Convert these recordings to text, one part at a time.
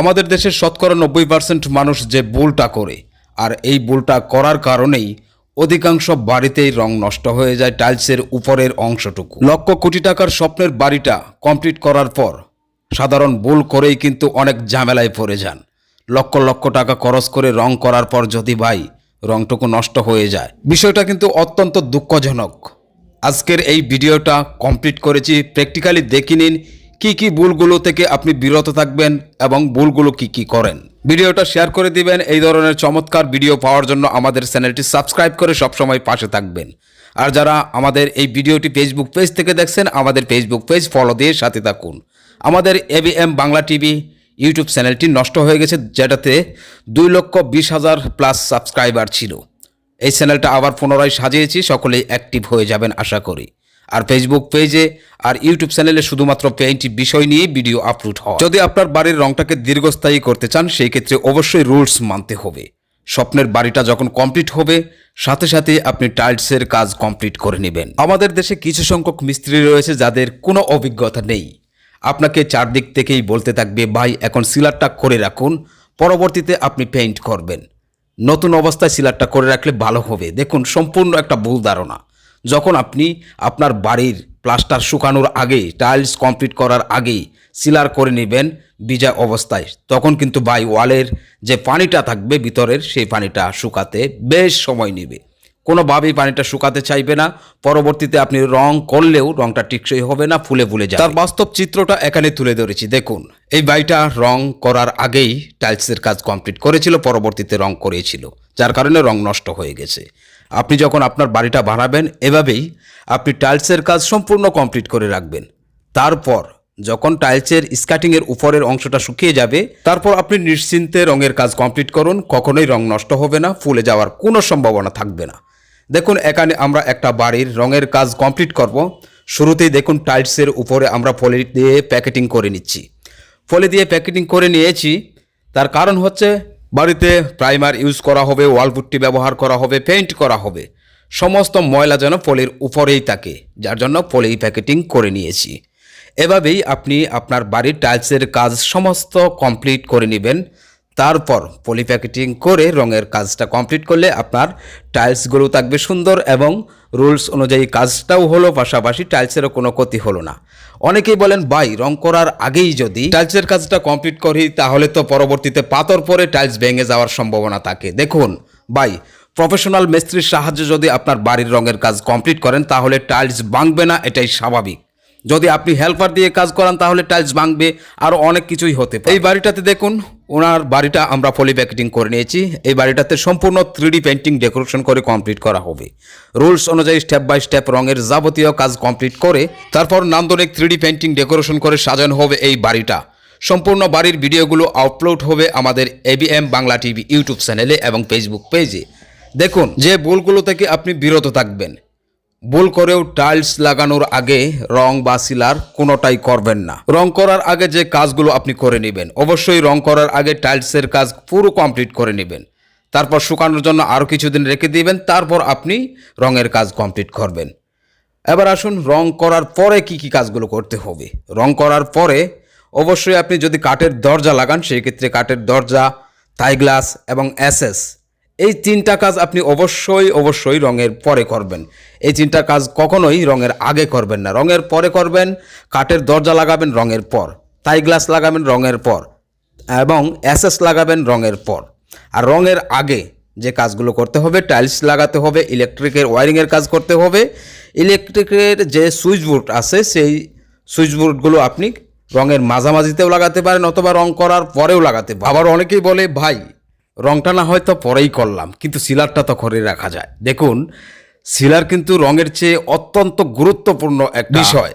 আমাদের দেশের শতকরা নব্বই পার্সেন্ট মানুষ যে ভুলটা করে, আর এই ভুলটা করার কারণেই অধিকাংশ বাড়িতেই রং নষ্ট হয়ে যায় টাইলসের উপরের অংশটুকু। লক্ষ কোটি টাকার স্বপ্নের বাড়িটা কমপ্লিট করার পর সাধারণ ভুল করেই কিন্তু অনেক ঝামেলায় পড়ে যান। লক্ষ লক্ষ টাকা খরচ করে রং করার পর যদি ভাই রংটুকু নষ্ট হয়ে যায়, বিষয়টা কিন্তু অত্যন্ত দুঃখজনক। আজকের এই ভিডিওটা কমপ্লিট করেছি, প্র্যাকটিক্যালি দেখে নিন কি কি ভুলগুলো থেকে আপনি বিরত থাকবেন এবং ভুলগুলো কি কি করেন? ভিডিওটা শেয়ার করে দিবেন। এই ধরনের চমৎকার ভিডিও পাওয়ার জন্য আমাদের চ্যানেলটি সাবস্ক্রাইব করে সবসময় পাশে থাকবেন। আর যারা আমাদের এই ভিডিওটি ফেসবুক পেজ থেকে দেখছেন, আমাদের ফেসবুক পেজ ফলো দিয়ে সাথে থাকুন। আমাদের এবিএম বাংলা টিভি ইউটিউব চ্যানেলটি নষ্ট হয়ে গেছে, যেটাতে দুই লক্ষ বিশ হাজার প্লাস সাবস্ক্রাইবার ছিল। এই চ্যানেলটা আবার পুনরায় সাজিয়েছি, সকলেই অ্যাক্টিভ হয়ে যাবেন, আশা করি। আর ফেসবুক পেজে আর ইউটিউব চ্যানেলে শুধুমাত্র পেইন্ট বিষয় নিয়ে ভিডিও আপলোড হয়। যদি আপনার বাড়ির রংটাকে দীর্ঘস্থায়ী করতে চান, সেই ক্ষেত্রে অবশ্যই রুলস মানতে হবে। স্বপ্নের বাড়িটা যখন কমপ্লিট হবে, সাথে সাথে আপনি টাইলসের কাজ কমপ্লিট করে নেবেন। আমাদের দেশে কিছু সংখ্যক মিস্ত্রি রয়েছে যাদের কোনো অভিজ্ঞতা নেই। আপনাকে চারদিক থেকেই বলতে থাকবে, ভাই, এখন সিলারটা করে রাখুন, পরবর্তীতে আপনি পেইন্ট করবেন। নতুন অবস্থায় সিলারটা করে রাখলে ভালো হবে। দেখুন, সম্পূর্ণ একটা ভুল ধারণা। যখন আপনি আপনার বাড়ির প্লাস্টার শুকানোর আগেই টাইলস কমপ্লিট করার আগেই সিলার করে নেবেন ভিজা অবস্থায়, তখন কিন্তু বাই ওয়ালের যে পানিটা থাকবে ভিতরের, সেই পানিটা শুকাতে বেশ সময় নেবে। কোনোভাবেই পানিটা শুকাতে চাইবে না। পরবর্তীতে আপনি রং করলেও রংটা টিকসই হবে না, ফুলে ফুলে যাবে। তার বাস্তব চিত্রটা এখানে তুলে ধরেছি। দেখুন, এই বাড়িটা রং করার আগেই টাইলসের কাজ কমপ্লিট করেছিল, পরবর্তীতে রং করেছিল, যার কারণে রং নষ্ট হয়ে গেছে। আপনি যখন আপনার বাড়িটা বানাবেন, এভাবেই আপনি টাইলসের কাজ সম্পূর্ণ কমপ্লিট করে রাখবেন। তারপর যখন টাইলসের স্কাটিংয়ের উপরের অংশটা শুকিয়ে যাবে, তারপর আপনি নিশ্চিন্তে রঙের কাজ কমপ্লিট করুন, কখনোই রং নষ্ট হবে না, ফুলে যাওয়ার কোনো সম্ভাবনা থাকবে না। দেখুন, এখানে আমরা একটা বাড়ির রঙের কাজ কমপ্লিট করব। শুরুতেই দেখুন, টাইলসের উপরে আমরা ফলে দিয়ে প্যাকেটিং করে নিচ্ছি। ফলে দিয়ে প্যাকেটিং করে নিয়েছি। তার কারণ হচ্ছে বাড়িতে প্রাইমার ইউজ করা হবে, ওয়াল ওয়ালপুট্টি ব্যবহার করা হবে পেন্ট করা হবে। সমস্ত ময়লা যেন ফলের উপরেই থাকে, যার জন্য ফলেই প্যাকেটিং করে নিয়েছি। এভাবেই আপনি আপনার বাড়ির টাইলসের কাজ সমস্ত কমপ্লিট করে নেবেন। তারপর পলি প্যাকেটিং করে রঙের কাজটা কমপ্লিট করলে আপনার টাইলসগুলো থাকবে সুন্দর এবং রুলস অনুযায়ী কাজটাও হলো, পাশাপাশি টাইলসেরও কোনো ক্ষতি হলো না। অনেকেই বলেন বাই রং করার আগেই যদি টাইলসের কাজটা কমপ্লিট করি, তাহলে তো পরবর্তীতে পাথর পরে টাইলস ভেঙে যাওয়ার সম্ভাবনা থাকে। দেখুন বাই প্রফেশনাল মিস্ত্রির সাহায্যে যদি আপনার বাড়ির রঙের কাজ কমপ্লিট করেন, তাহলে টাইলস ভাঙবে না, এটাই স্বাভাবিক। যদি আপনি হেল্পার দিয়ে কাজ করান, তাহলে টাইলস ভাঙবে আরও অনেক কিছুই হতে পারে। এই বাড়িটাতে দেখুন, ওনার বাড়িটা আমরা পলি প্যাকেটিং করে নিয়েছি। এই বাড়িটাতে সম্পূর্ণ থ্রিডি পেন্টিং ডেকোরেশন করে কমপ্লিট করা হবে। রুলস অনুযায়ী স্টেপ বাই স্টেপ রঙের যাবতীয় কাজ কমপ্লিট করে, তারপর নান্দনিক থ্রিডি পেন্টিং ডেকোরেশন করে সাজানো হবে এই বাড়িটা। সম্পূর্ণ বাড়ির ভিডিওগুলো আপলোড হবে আমাদের এবিএম বাংলা টিভি ইউটিউব চ্যানেলে এবং ফেসবুক পেজে দেখুন, যে ভুলগুলো থেকে আপনি বিরত থাকবেন। ভুল করেও টাইলস লাগানোর আগে রং বা সিলার কোনোটাই করবেন না। রং করার আগে যে কাজগুলো আপনি করে নেবেন, অবশ্যই রং করার আগে টাইলসের কাজ পুরো কমপ্লিট করে নেবেন। তারপর শুকানোর জন্য আরও কিছুদিন রেখে দিবেন, তারপর আপনি রঙের কাজ কমপ্লিট করবেন। এবার আসুন রং করার পরে কি কি কাজগুলো করতে হবে? রং করার পরে অবশ্যই আপনি যদি কাঠের দরজা লাগান, সেই ক্ষেত্রে কাঠের দরজা থাই গ্লাস এবং এসএস এই তিনটা কাজ আপনি অবশ্যই অবশ্যই রঙের পরে করবেন। এই তিনটা কাজ কখনোই রঙের আগে করবেন না। রঙের পরে করবেন, কাঠের দরজা লাগাবেন রঙের পর, তাই গ্লাস লাগাবেন রঙের পর, এবং অ্যাসেস লাগাবেন রঙের পর। আর রঙের আগে যে কাজগুলো করতে হবে, টাইলস লাগাতে হবে, ইলেকট্রিকের ওয়ারিংয়ের কাজ করতে হবে, ইলেকট্রিকের যে সুইচ বোর্ড আছে, সেই সুইচ বোর্ডগুলো আপনি রঙের মাঝামাঝিতেও লাগাতে পারেন, অথবা রং করার পরেও লাগাতে আবার অনেকেই বলে, ভাই রংটা না হয়তো পরেই করলাম কিন্তু সিলারটা তো করে রাখা যায়। দেখুন সিলার কিন্তু রঙের চেয়ে অত্যন্ত গুরুত্বপূর্ণ এক বিষয়।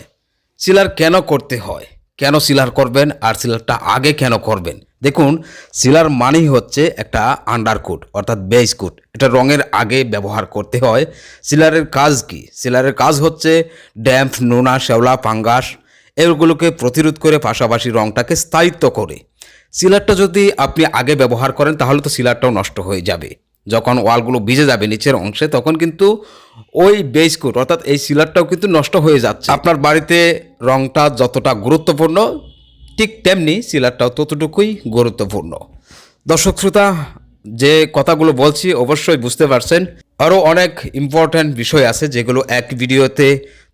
সিলার কেন করতে হয়? কেন সিলার করবেন? আর সিলারটা আগে কেন করবেন? দেখুন সিলার মানেই হচ্ছে একটা আন্ডারকুট অর্থাৎ বেস কুট এটা রঙের আগে ব্যবহার করতে হয়। সিলারের কাজ কি? সিলারের কাজ হচ্ছে ড্যাম্প নোনা শ্যাওলা পাঙ্গাস এগুলোকে প্রতিরোধ করে পাশাপাশি রঙটাকে স্থায়িত্ব করে। সিলারটা যদি আপনি আগে ব্যবহার করেন, তাহলে তো সিলারটাও নষ্ট হয়ে যাবে। যখন ওয়ালগুলো ভিজে যাবে নিচের অংশে, তখন কিন্তু ওই বেস কোট, অর্থাৎ এই সিলারটাও কিন্তু নষ্ট হয়ে যাচ্ছে। আপনার বাড়িতে রংটা যতটা গুরুত্বপূর্ণ, ঠিক তেমনি সিলারটাও ততটুকুই গুরুত্বপূর্ণ। দর্শক শ্রোতা, যে কথাগুলো বলছি, অবশ্যই বুঝতে পারছেন। আরও অনেক ইম্পর্ট্যান্ট বিষয় আছে, যেগুলো এক ভিডিওতে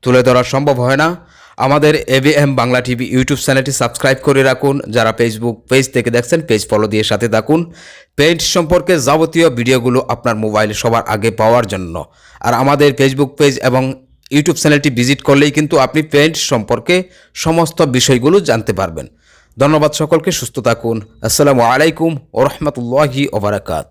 তুলে ধরা সম্ভব হয় না। আমাদের A B M Bangla TV YouTube চ্যানেলটি সাবস্ক্রাইব করে রাখুন। যারা ফেসবুক পেজ থেকে দেখছেন পেজ ফলো দিয়ে সাথে থাকুন। পেন্ট সম্পর্কে যাবতীয় ভিডিওগুলো আপনার মোবাইলে সবার আগে পাওয়ার জন্য। আর আমাদের ফেসবুক পেজ এবং ইউটিউব চ্যানেলটি ভিজিট করলেই কিন্তু আপনি পেন্ট সম্পর্কে সমস্ত বিষয়গুলো জানতে পারবেন। ধন্যবাদ সকলকে, সুস্থ থাকুন। আসসালামু আলাইকুম ও রহমতুল্লাহি ওবরাকাত।